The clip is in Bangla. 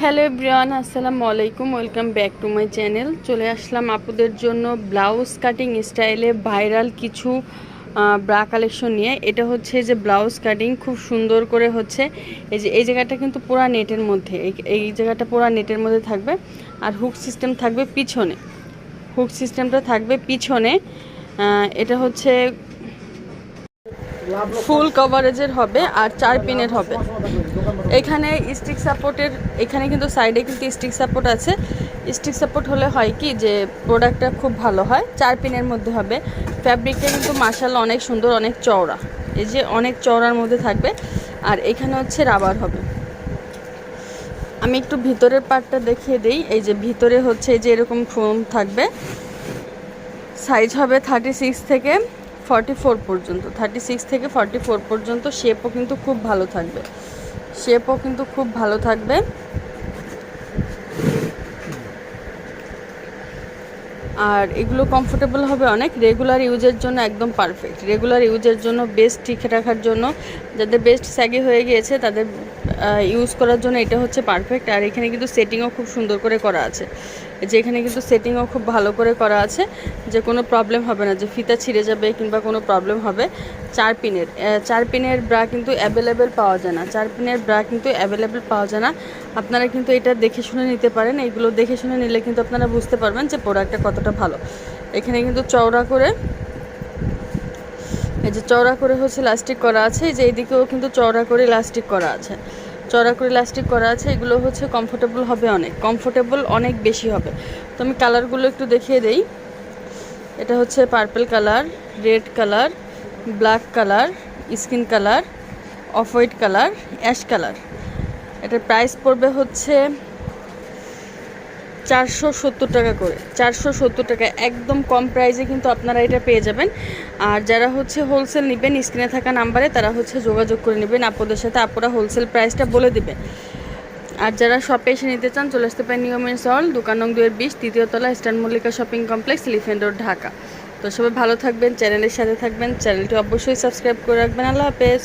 হ্যালো ব্রিয়ান, আসসালামু আলাইকুম, welcome back to my channel. চলে আসলাম আপুদের জন্য ব্লাউজ কাটিং স্টাইলে ভাইরাল কিছু ব্রা কালেকশন নিয়ে। এটা হচ্ছে যে ব্লাউজ কাটিং খুব সুন্দর করে হচ্ছে। এই যে, এই জায়গাটা কিন্তু পুরা নেটের মধ্যে, এই- জায়গাটা পুরা নেটের মধ্যে থাকবে। আর হুক সিস্টেম থাকবে পিছনে। হুক সিস্টেমটা থাকবে পিছনে। এটা হচ্ছে ফুল কভারেজের হবে আর চার পিনের হবে। এখানে স্টিক সাপোর্টের, এখানে কিন্তু সাইডে কিন্তু স্টিক সাপোর্ট আছে। স্টিক সাপোর্ট হলে হয় কি যে প্রোডাক্টটা খুব ভালো হয়, চার পিনের মধ্যে হবে। ফ্যাব্রিকটা কিন্তু মার্শাল অনেক সুন্দর, অনেক চওড়া। এই যে অনেক চওড়ার মধ্যে থাকবে। আর এখানে হচ্ছে রাবার হবে। আমি একটু ভিতরের পার্টটা দেখিয়ে দিই। এই যে ভিতরে হচ্ছে যে এরকম ফোম থাকবে। সাইজ হবে থার্টি সিক্স থেকে ফর্টি ফোর পর্যন্ত থার্টি সিক্স থেকে ফর্টি ফোর পর্যন্ত শেপও কিন্তু খুব ভালো থাকবে। শেপও কিন্তু খুব ভালো থাকবে। আর এগুলো কমফোর্টেবল হবে অনেক। রেগুলার ইউজের জন্য একদম পারফেক্ট রেগুলার ইউজের জন্য বেস্ট ঠিক রাখার জন্য যাদের বেস্ট স্যাগি হয়ে গিয়েছে, তাদের ইউজ করার জন্য এটা হচ্ছে পারফেক্ট আর এখানে কিন্তু সেটিংও খুব সুন্দর করে করা আছে। যে এখানে কিন্তু সেটিংও খুব ভালো করে করা আছে, যে কোনো প্রবলেম হবে না, যে ফিতা ছিঁড়ে যাবে কিংবা কোনো প্রবলেম হবে, চার পিনের চার পিনের ব্রা কিন্তু অ্যাভেলেবেল পাওয়া যায় না। চার পিনের ব্রা কিন্তু অ্যাভেলেবেল পাওয়া যায় না। আপনারা কিন্তু এটা দেখে শুনে নিতে পারেন। এইগুলো দেখে শুনে নিলে কিন্তু আপনারা বুঝতে পারবেন যে প্রোডাক্টটা কতটা ভালো। এখানে কিন্তু চওড়া করে এই যে চওড়া করে হচ্ছে লাস্টিক করা আছে, এই যে এইদিকেও কিন্তু চওড়া করে লাস্টিক করা আছে। চওড়া করে লাস্টিক করা আছে, এগুলো হচ্ছে কমফোর্টেবল হবে অনেক কমফোর্টেবল অনেক বেশি হবে। তো আমি কালারগুলো একটু দেখিয়ে দেই। এটা হচ্ছে purple colour red colour black colour skin colour off white colour ash colour এটার প্রাইস পড়বে হচ্ছে চারশো সত্তর টাকা করে, চারশো সত্তর টাকা। একদম কম প্রাইসে কিন্তু আপনারা এটা পেয়ে যাবেন। আর যারা হচ্ছে হোলসেল নেবেন স্ক্রিনে থাকা নাম্বারে তারা হচ্ছে যোগাযোগ করে নেবেন। আপনাদের সাথে আপনারা হোলসেল প্রাইসটা বলে দেবে। আর যারা শপে এসে নিতে চান, চলে আসতে পারেন নিয়মের সল দোকান নং দুয়ের বিশ, তৃতীয় তলা Mallika shopping complex elephant road Dhaka. তো সবাই ভালো থাকবেন চ্যানেলের সাথে থাকবেন। চ্যানেলটি অবশ্যই সাবস্ক্রাইব করে রাখবেন। আল্লাহ হাফেজ।